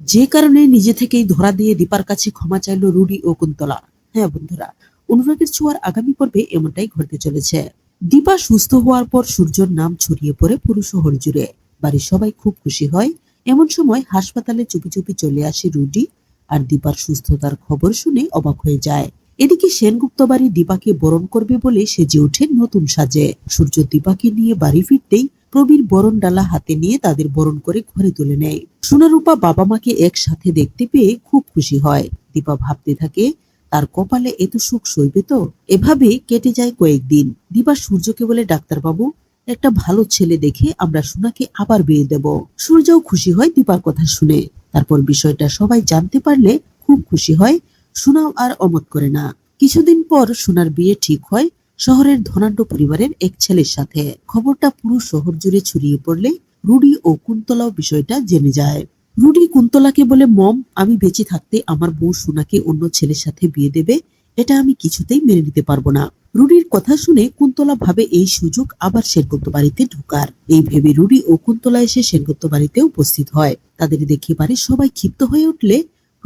যে কারণে নিজে থেকেই ধরা দিয়ে দীপার কাছে ক্ষমা চাইল রুডি ও কুন্তলা। হ্যাঁ বন্ধুরা, অনুরাগের ছোঁয়ার আগামী পর্বে এমনটাই ঘটতে চলেছে। দীপা সুস্থ হওয়ার পর সূর্যর নাম ছড়িয়ে পড়ে পুরুষ শহর জুড়ে। বাড়ির সবাই খুব খুশি হয়। এমন সময় হাসপাতালে চুপি চুপি চলে আসে রুডি, আর দীপার সুস্থতার খবর শুনে অবাক হয়ে যায়। এদিকে সেনগুপ্ত বাড়ি দীপাকে বরণ করবে বলে সেজে ওঠে নতুন সাজে। সূর্য দীপাকে নিয়ে বাড়ি ফিরতেই প্রবীর বরণ ডালা হাতে নিয়ে তাদের বরণ করে ঘরে তুলে নেয়। সোনারূপা বাবা মাকে একসাথে দেখতে পেয়ে খুব খুশি হয়। দীপা ভাবতে থাকে, তার কপালে এত সুখ সইবে তো? এভাবে কেটে যায় কয়েকদিন। দীপা সূর্যকে বলে, ডাক্তারবাবু, একটা ভালো ছেলে দেখে আমরা সোনাকে আবার বিয়ে দেব। সূর্যও খুশি হয় দীপার কথা শুনে। তারপর বিষয়টা সবাই জানতে পারলে খুব খুশি হয় সোনাও আর অমত করে না। কিছুদিন পর সোনার বিয়ে ঠিক হয়, শহরের ধনাঢ্য পরিবারের এক ছেলের সাথে। খবরটা পুরো শহর জুড়ে ছড়িয়ে পড়লে রুডি ও কুন্তলাও বিষয়টা জেনে যায়। রুডি কুন্তলাকে বলে, মম, আমি বেঁচে থাকতে আমার বউ সোনাকে অন্য ছেলের সাথে বিয়ে দেবে, এটা আমি কিছুতেই মেনে নিতে পারব না। রুডির কথা শুনে কুন্তলা ভাবে এই সুযোগ আবার সেনগুপ্ত বাড়িতে ঢোকার। এই ভেবে রুডি ও কুন্তলা এসে সেনগুপ্ত বাড়িতে উপস্থিত হয়। তাদের দেখে বাড়ির সবাই ক্ষিপ্ত হয়ে উঠলে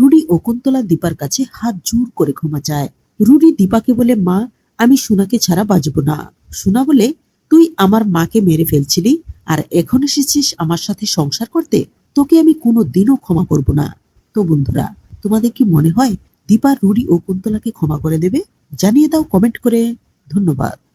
রুডি ও কুন্তলা দীপার কাছে হাত জোর করে ক্ষমা চায়। রুডি দীপাকে বলে, মা, আমি সোনাকে ছাড়া বাঁচব না। সোনা বলে, তুই আমার মাকে মেরে ফেলছিলি আর এখন এসেছিস আমার সাথে সংসার করতে? তোকে আমি কোনো দিনও ক্ষমা করব না। তো বন্ধুরা, তোমাদের কি মনে হয় দীপা রুডি ও কুন্তলাকে ক্ষমা করে দেবে? জানিয়ে দাও কমেন্ট করে। ধন্যবাদ।